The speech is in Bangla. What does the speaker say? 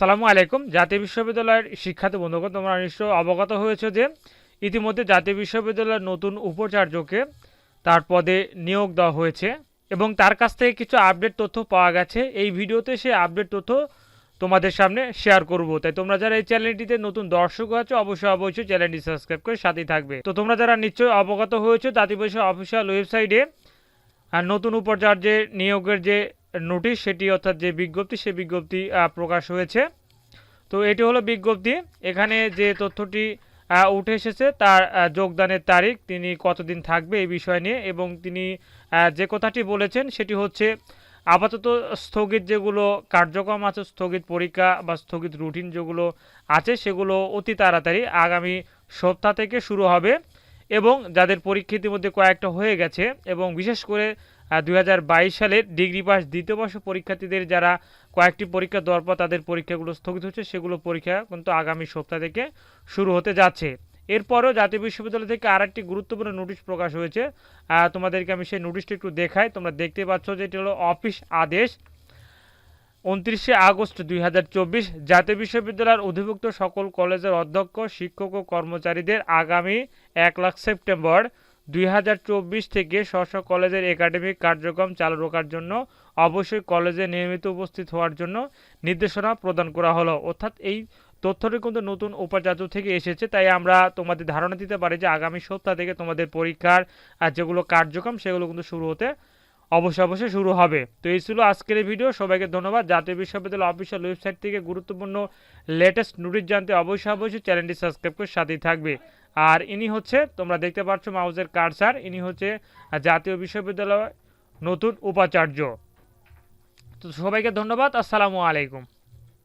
আসসালামু আলাইকুম। জাতীয় বিশ্ববিদ্যালয়ের শিক্ষার্থী বন্ধুগণ, তোমরা নিশ্চয় অবগত হয়েছে যে ইতিমধ্যে জাতীয় বিশ্ববিদ্যালয়ের নতুন উপাচার্যকে তার পদে নিয়োগ দেওয়া হয়েছে এবং তার কাছ থেকে কিছু আপডেট তথ্য পাওয়া গেছে। এই ভিডিওতে সে আপডেট তথ্য তোমাদের সামনে শেয়ার করব। তাই তোমরা যারা এই চ্যানেলটিতে নতুন দর্শক আছো, অবশ্যই অবশ্যই চ্যানেলটি সাবস্ক্রাইব করে সাথেই থাকবে। তো তোমরা যারা নিশ্চয়ই অবগত হয়েছে, জাতীয় বিষয় অফিসিয়াল ওয়েবসাইটে আর নতুন উপাচার্যের নিয়োগের যে নোটিশ, সেটি অর্থাৎ যে বিজ্ঞপ্তি, সে বিজ্ঞপ্তি প্রকাশ হয়েছে। তো এটি হলো বিজ্ঞপ্তি। এখানে যে তথ্যটি উঠে এসেছে, তার যোগদানের তারিখ, তিনি কতদিন থাকবে এই বিষয় নিয়ে, এবং তিনি যে কথাটি বলেছেন, সেটি হচ্ছে আপাতত স্থগিত যেগুলো কার্যক্রম আছে, স্থগিত পরীক্ষা বা স্থগিত রুটিন যেগুলো আছে, সেগুলো অতি তাড়াতাড়ি আগামী সপ্তাহ থেকে শুরু হবে। এবং যাদের পরীক্ষা ইতিমধ্যে কয়েকটা হয়ে গেছে এবং বিশেষ করে দু হাজার বাইশ সালের ডিগ্রি পাস দ্বিতীয় বর্ষ পরীক্ষার্থীদের যারা কয়েকটি পরীক্ষা দেওয়ার পর তাদের পরীক্ষাগুলো স্থগিত হচ্ছে, সেগুলো পরীক্ষা কিন্তু আগামী সপ্তাহ থেকে শুরু হতে যাচ্ছে। এরপরও জাতীয় বিশ্ববিদ্যালয় থেকে আর একটি গুরুত্বপূর্ণ নোটিশ প্রকাশ হয়েছে। তোমাদেরকে আমি সেই নোটিশটি একটু দেখাই, তোমরা দেখতে পাচ্ছ যে এটি হলো অফিস আদেশ। উনত্রিশে আগস্ট দুই হাজার চব্বিশ জাতীয় বিশ্ববিদ্যালয়ের অধিভুক্ত সকল কলেজের অধ্যক্ষ, শিক্ষক ও কর্মচারীদের আগামী এক লাখ সেপ্টেম্বর দুই হাজার চব্বিশ থেকে স্ব কলেজের একাডেমিক কার্যক্রম চালু রাখার জন্য অবশ্যই কলেজে নিয়মিত উপস্থিত হওয়ার জন্য নির্দেশনা প্রদান করা হলো। অর্থাৎ এই তথ্যটি কিন্তু নতুন উপাচার্য থেকে এসেছে, তাই আমরা তোমাদের ধারণা দিতে পারি যে আগামী সপ্তাহ থেকে তোমাদের পরীক্ষার আর যেগুলো কার্যক্রম, সেগুলো কিন্তু শুরু হতে অবশ্যই অবশ্যই শুরু হবে। তো এই ছিল আজকের এই ভিডিও। সবাইকে ধন্যবাদ। জাতীয় বিশ্ববিদ্যালয় অফিসিয়াল ওয়েবসাইট থেকে গুরুত্বপূর্ণ লেটেস্ট নোটিশ জানতে অবশ্যই অবশ্যই চ্যানেলটি সাবস্ক্রাইব করে সাথেই থাকবে। আর ইনি হচ্ছে, তোমরা দেখতে পাচ্ছ মাউজের কারসার ইনি হচ্ছে জাতীয় বিশ্ববিদ্যালয় নতুন উপাচার্য। তো সবাইকে ধন্যবাদ। আসসালামু আলাইকুম।